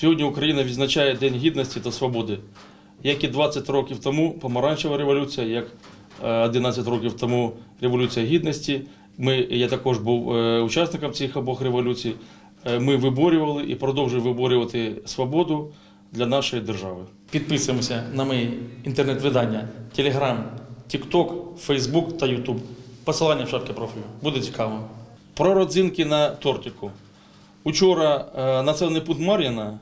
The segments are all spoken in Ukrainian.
Сьогодні Україна відзначає День гідності та свободи. Як і 20 років тому помаранчева революція, як е, 11 років тому Революція Гідності. Ми, я також був е, учасником цих обох революцій. Е, Ми виборювали і продовжуємо виборювати свободу для нашої держави. Підписуємося на мої інтернет-видання Telegram, TikTok, Facebook та YouTube. Посилання в шапці профілю. Буде цікаво. Про родзинки на тортику. Учора е, населений пункт Мар'їна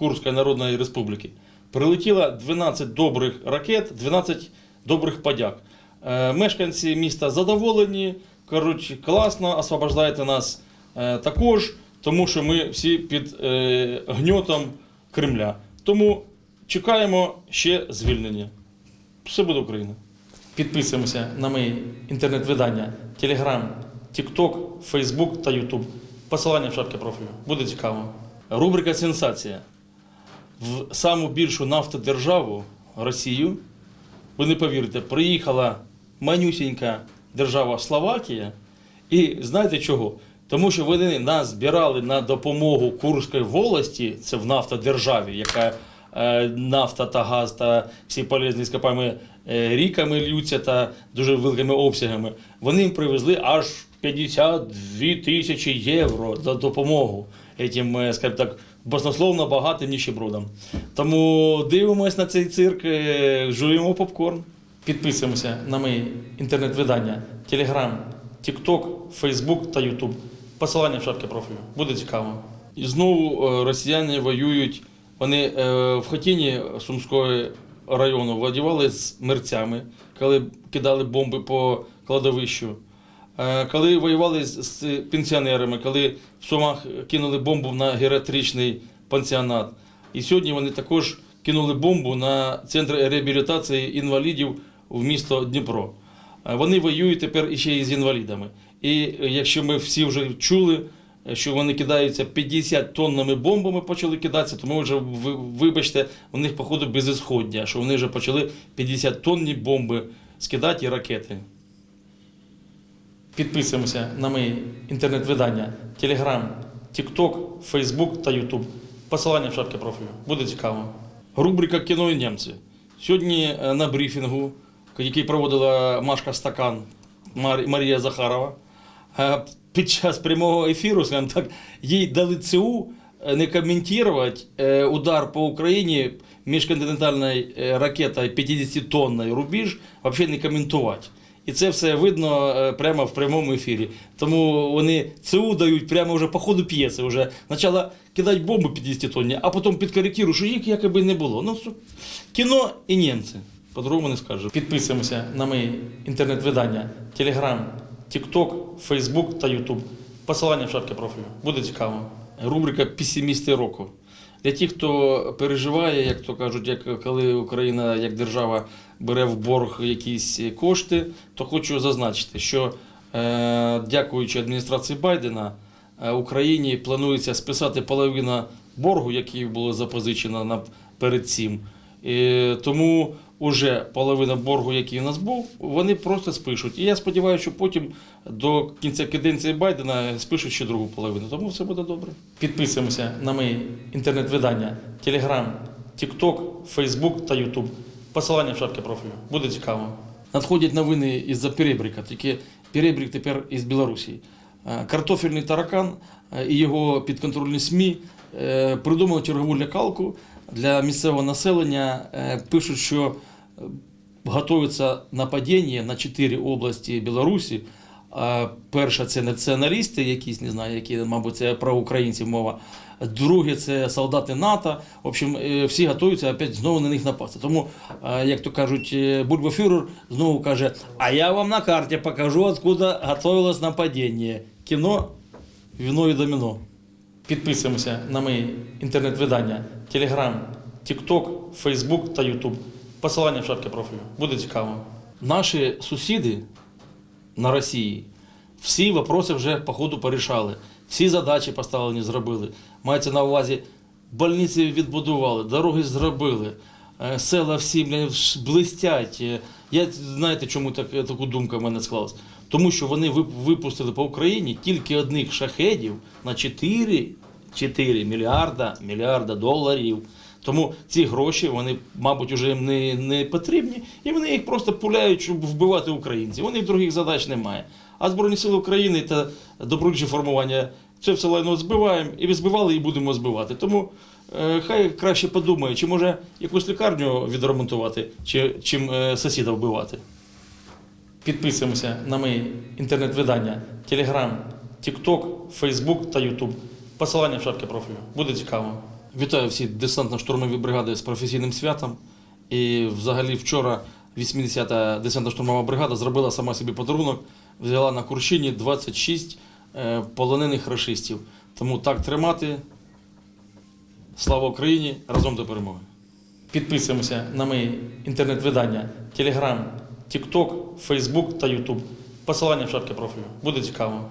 Курської Народної Республіки прилетіло 12 добрих ракет, 12 добрих подяк. Е, Мешканці міста задоволені, кажуть, класно, освобождаєте нас е, також, тому що ми всі під е, гньотом Кремля. Тому чекаємо ще звільнення. Все буде Україна. Підписуємося на мої інтернет-видання Telegram, TikTok, Facebook та YouTube. Посилання в шапці профілю. Буде цікаво. Рубрика Сенсація. В саму більшу нафтодержаву Росію, ви не повірите, приїхала манюсінька держава Словакія. І знаєте чого? Тому що вони нас збирали на допомогу Курської волості, це в нафтодержаві, яка е, нафта та газ та всі полезні скопами ріками льються та дуже великими обсягами. Вони їм привезли аж 52 тисячі євро за допомогу этим, е, скажімо так, баснословно багатим ніщебродам. Тому дивимось на цей цирк, е, жуємо попкорн. Підписуємося на мої інтернет-видання Telegram, TikTok, Facebook та YouTube. Посилання в шапці профілю. Буде цікаво. І знову е, росіяни воюють. Вони в Хотіні Сумського району воювали з мерцями, коли кидали бомби по кладовищу. Е, Коли воювали з, пенсіонерами, коли в Сумах кинули бомбу на геріатричний пансіонат. І сьогодні вони також кинули бомбу на центр реабілітації інвалідів в місто Дніпро. Е, Вони воюють тепер іще і з інвалідами. І е, якщо ми всі вже чули, що вони кидаються 50 тоннами бомбами почали кидатися, то ми вже ви- вибачте, у них походу безісходня, що вони вже почали 50 тонні бомби скидати і ракети. Підписуємося на мої інтернет-видання Telegram, TikTok, Facebook та YouTube. Посилання в шапці профілю. Буде цікаво. Рубрика Кіно і німці. Сьогодні е, на брифінгу, який проводила Машка Стакан Мар- Марія Захарова, е, під час прямого ефіру, скажімо так, їй дали ЦУ е, не коментувати удар по Україні міжконтинентальною ракетою 50-тонною рубіж, взагалі не коментувати. І це все видно е, прямо в прямому ефірі. Тому вони ЦУ дають прямо вже по ходу п'єси. Вже спочатку кидають бомби 50 тонні, а потім підкоректирують, що їх якоби не було. Ну, су- кіно і німці. По-другому не скажу. Підписуємося на мої інтернет-видання Telegram, TikTok, Facebook та YouTube. Посилання в шапці профілю. Буде цікаво. Рубрика Песимісти року. Для тих, хто переживає, як то кажуть, як коли Україна як держава бере в борг якісь кошти, то хочу зазначити, що е, дякуючи адміністрації Байдена, е, Україні планується списати половину боргу, який було запозичено на, перед цим. І тому вже половина боргу, який у нас був, вони просто спишуть. І я сподіваюся, що потім до кінця каденції Байдена спишуть ще другу половину. Тому все буде добре. Підписуємося на мої інтернет-видання Telegram, TikTok, Facebook та YouTube. Посилання в шапці профілю. Буде цікаво. Надходять новини із-за перебріка, тільки перебрік тепер із Білорусі. Е, Картофельний таракан е, і його підконтрольні СМІ е, придумали чергову лякалку для місцевого населення. Е, Пишуть, що е, готується нападіння на чотири області Білорусі. Перша це націоналісти, якісь не знаю, які, мабуть, це про українців мова. Друге це солдати НАТО. В общем, е, всі готуються опять знову на них напасти. Тому, е, як то кажуть, е, Бульбафюрер знову каже: А я вам на карті покажу, откуда готувалось нападіння. Кіно, віно і доміно. Підписуємося на мої інтернет-видання Telegram, TikTok, Facebook та YouTube. Посилання в шапці профілю. Буде цікаво. Наші сусіди на Росії всі вопроси вже по ходу порішали. Всі задачі поставлені зробили. Мається на увазі, больниці відбудували, дороги зробили, е, села всі блистять. Е, Я знаєте, чому так, таку думку в мене склалась? Тому що вони вип- випустили по Україні тільки одних шахедів на 4 4 мільярда, мільярда доларів. Тому ці гроші, вони, мабуть, вже їм не, не потрібні, і вони їх просто пуляють, щоб вбивати українців. Них других задач немає. А Збройні Сили України та добровольчі формування це все лайно збиваємо, і збивали, і будемо збивати. Тому е, хай краще подумає, чи може якусь лікарню відремонтувати, чи чим е, сусіда вбивати. Підписуємося на мої інтернет-видання Telegram, TikTok, Facebook та YouTube. Посилання в шапці профілю. Буде цікаво. Вітаю всі десантно-штурмові бригади з професійним святом. І взагалі вчора 80-та десантно-штурмова бригада зробила сама собі подарунок, взяла на Курщині 26 е, полонених рашистів. Тому так тримати. Слава Україні! Разом до перемоги! Підписуємося на мої інтернет-видання Telegram, TikTok, Facebook та YouTube. Посилання в шапці профілю. Буде цікаво.